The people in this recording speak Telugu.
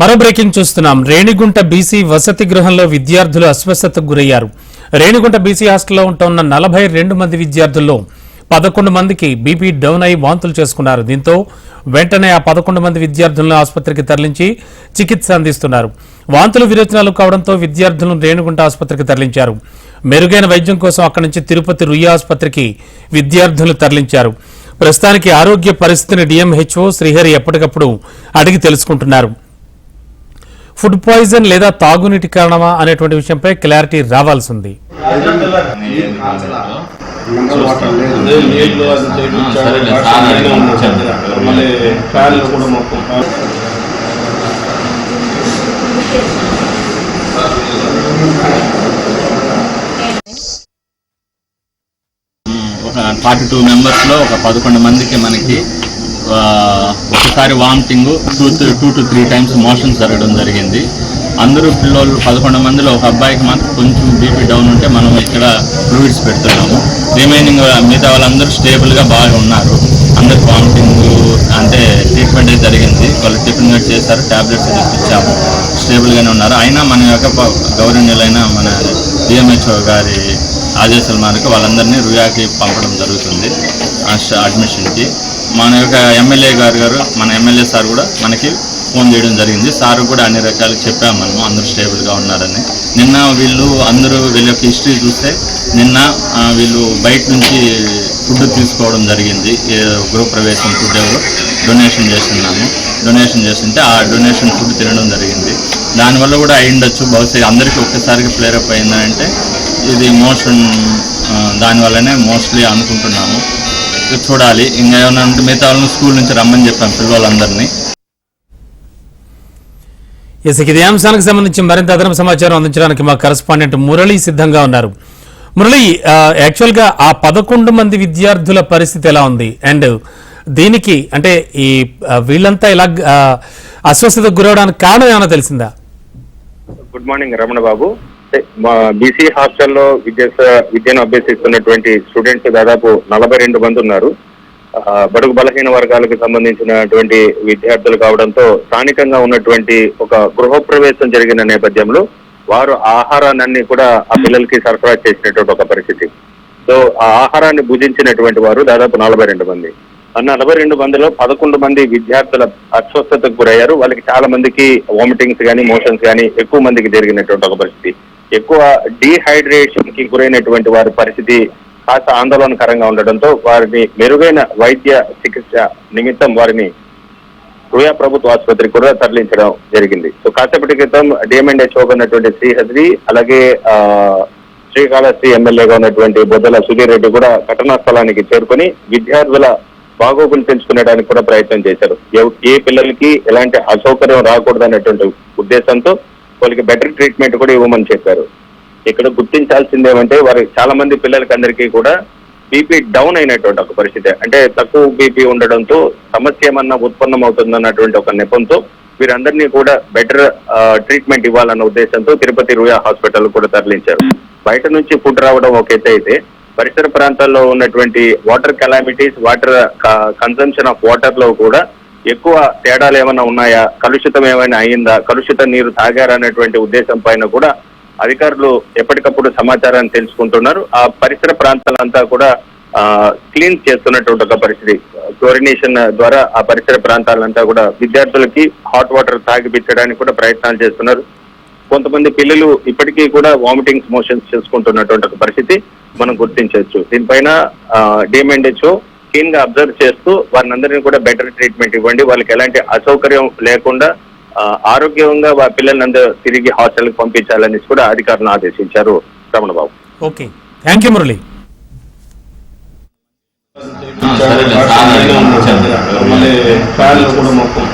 మరో బ్రేకింగ్ చూస్తున్నాం. రేణిగుంట బీసీ వసతి గృహంలో విద్యార్థులు అస్వస్థతకు గురయ్యారు. రేణిగుంట బీసీ హాస్టల్లో ఉంటున్న నలభై రెండు మంది విద్యార్థుల్లో పదకొండు మందికి బీపీ డౌన్ అయి వాంతులు చేసుకున్నారు. దీంతో వెంటనే ఆ పదకొండు మంది విద్యార్థులను ఆసుపత్రికి తరలించి చికిత్స అందిస్తున్నారు. వాంతులు విరోచనాలు కావడంతో విద్యార్థులను రేణుగుంట ఆసుపత్రికి తరలించారు. మెరుగైన వైద్యం కోసం అక్కడి నుంచి తిరుపతి రుయ్య ఆసుపత్రికి విద్యార్థులు తరలించారు. ప్రస్తుతానికి ఆరోగ్య పరిస్థితిని డిఎంహెచ్ఓ శ్రీహరి ఎప్పటికప్పుడు అడిగి తెలుసుకుంటున్నారు. ఫుడ్ పాయిజన్ లేదా తాగునీటి కారణమా అనేటువంటి విషయంపై క్లారిటీ రావాల్సి ఉంది ఒక ఫార్టీ టూ మెంబర్స్లో ఒక పదకొండు మందికి మనకి ఒకసారి vomiting two two to three times motion జరగడం జరిగింది. అందరూ పిల్లలు పదకొండు మందిలో ఒక అబ్బాయికి మాత్రం కొంచెం బీపీ డౌన్ ఉంటే మనం ఇక్కడ ఫ్లూయిడ్స్ పెడుతున్నాము. రిమైనింగ్ మిగతా వాళ్ళందరూ స్టేబుల్గా బాగా ఉన్నారు. అందరికి వామిటింగ్ అంటే ట్రీట్మెంట్ అయితే జరిగింది. వాళ్ళు టిఫిన్ కట్ చేశారు ట్యాబ్లెట్స్ ఇచ్చాము. స్టేబుల్గానే ఉన్నారు. అయినా మన యొక్క ప- గౌరవనీయులైన మన డిఎంహెచ్ఓ గారి ఆదేశాల మేరకు వాళ్ళందరినీ రుయాకి పంపడం జరుగుతుంది. అడ్మిషన్కి మన యొక్క ఎమ్మెల్యే గారు గారు మన ఎమ్మెల్యే సార్ కూడా మనకి ఫోన్ చేయడం జరిగింది. సార్ కూడా అన్ని రకాలు చెప్పాము మనము అందరూ స్టేబుల్గా ఉన్నారని. నిన్న వీళ్ళు అందరూ వీళ్ళ యొక్క హిస్టరీ చూస్తే నిన్న వీళ్ళు బయట నుంచి ఫుడ్ తీసుకోవడం జరిగింది. ఏ గృహ ప్రవేశం ఫుడ్ ఎవరు డొనేషన్ చేస్తున్నాము. డొనేషన్ చేస్తుంటే ఆ డొనేషన్ ఫుడ్ తినడం జరిగింది. దానివల్ల కూడా అయ్యుండొచ్చు బహుశా అందరికీ ఒక్కసారిగా ప్లేరప్ అయిందంటే ఇది మోషన్ దానివల్లనే మోస్ట్లీ అనుకుంటున్నాము. చూడాలి. ఇంకా ఏమైనా ఉంటే మిగతా వాళ్ళని స్కూల్ నుంచి రమ్మని చెప్పాం పిల్లలందరినీ ఎస్ ఇక ఇదే అంశానికి సంబంధించి మరింత అదనపు సమాచారం అందించడానికి మా కరస్పాండెంట్ మురళి సిద్ధంగా ఉన్నారు. మురళి ఆ, యాక్చువల్గా ఆ పదకొండు మంది విద్యార్థుల పరిస్థితి ఎలా ఉంది? అండ్ దీనికి అంటే ఈ వీళ్ళంతా ఇలా అస్వస్థతకు గురవడానికి కారణం ఏమైనా తెలిసిందా? Good morning Ramana Babu. BC హాస్టల్లో విద్య విద్యను అభ్యసిస్తున్నటువంటి స్టూడెంట్స్ దాదాపు నలభై రెండు మంది ఉన్నారు. బడుగు బలహీన వర్గాలకు సంబంధించినటువంటి విద్యార్థులు కావడంతో స్థానికంగా ఉన్నటువంటి ఒక గృహప్రవేశం జరిగిన నేపథ్యంలో వారు ఆహారాన్ని కూడా ఆ పిల్లలకి సరఫరా చేసినటువంటి ఒక పరిస్థితి. సో ఆ ఆహారాన్ని భుజించినటువంటి వారు దాదాపు నలభై రెండు మంది. ఆ నలభై రెండు మందిలో పదకొండు మంది విద్యార్థుల అస్వస్థతకు గురయ్యారు. వాళ్ళకి చాలా మందికి వామిటింగ్స్ కానీ మోషన్స్ కానీ ఎక్కువ మందికి జరిగినటువంటి ఒక పరిస్థితి. ఎక్కువ డీహైడ్రేషన్కి గురైనటువంటి వారి పరిస్థితి కాస్త ఆందోళనకరంగా ఉండడంతో వారిని మెరుగైన వైద్య చికిత్స నిమిత్తం వారిని రుయా ప్రభుత్వ ఆసుపత్రికి కూడా తరలించడం జరిగింది. సో కాసేపటి క్రితం డిఎంఎండ్హెచ్ఓ ఉన్నటువంటి శ్రీహద్రి అలాగే ఆ, శ్రీకాళహస్తి ఎమ్మెల్యేగా ఉన్నటువంటి బొద్దల సుధీర్ రెడ్డి కూడా ఘటనా స్థలానికి చేరుకొని విద్యార్థుల బాగోగులు పెంచుకునేడానికి కూడా ప్రయత్నం చేశారు. ఏ పిల్లలకి ఎలాంటి అసౌకర్యం రాకూడదనేటువంటి ఉద్దేశంతో వాళ్ళకి బెటర్ ట్రీట్మెంట్ కూడా ఇవ్వమని చెప్పారు. ఇక్కడ గుర్తించాల్సింది ఏమంటే వారి చాలా మంది పిల్లలకి అందరికీ కూడా బీపీ డౌన్ అయినటువంటి ఒక పరిస్థితి. అంటే తక్కువ బీపీ ఉండడంతో సమస్య ఏమన్నా ఉత్పన్నం అవుతుందన్నటువంటి ఒక నెపంతో వీరందరినీ కూడా బెటర్ ట్రీట్మెంట్ ఇవ్వాలన్న ఉద్దేశంతో తిరుపతి రుయా హాస్పిటల్ కూడా తరలించారు. బయట నుంచి ఫుడ్ రావడం ఒక ఎత్తు అయితే పరిసర ప్రాంతాల్లో ఉన్నటువంటి water calamities water consumption of వాటర్లో కూడా ఎక్కువ తేడాలు ఏమైనా ఉన్నాయా? కలుషితం ఏమైనా అయిందా కలుషిత నీరు తాగారా అనేటువంటి ఉద్దేశం పైన కూడా అధికారులు ఎప్పటికప్పుడు సమాచారాన్ని తెలుసుకుంటున్నారు. ఆ పరిసర ప్రాంతాలంతా కూడా క్లీన్ చేస్తున్నటువంటి ఒక పరిస్థితి. క్లోరినేషన్ ద్వారా ఆ పరిసర ప్రాంతాలంతా కూడా విద్యార్థులకి హాట్ వాటర్ తాగిపించడానికి కూడా ప్రయత్నాలు చేస్తున్నారు. కొంతమంది పిల్లలు ఇప్పటికీ కూడా వామిటింగ్స్ మోషన్స్ చేసుకుంటున్నటువంటి ఒక పరిస్థితి మనం గుర్తించవచ్చు. దీనిపైన డిఎంఎండ్హెచ్ఓ క్లీన్గా అబ్జర్వ్ చేస్తూ వారిని అందరినీ కూడా బెటర్ ట్రీట్మెంట్ ఇవ్వండి. వాళ్ళకి ఎలాంటి అసౌకర్యం లేకుండా ఆరోగ్యంగా వా పిల్లలందరూ తిరిగి హాస్టల్కి పంపించాలని కూడా అధికారులను ఆదేశించారు Ramanababu. Okay. Thank you Murali. మళ్ళీ ఫ్యాన్లు కూడా మొత్తం.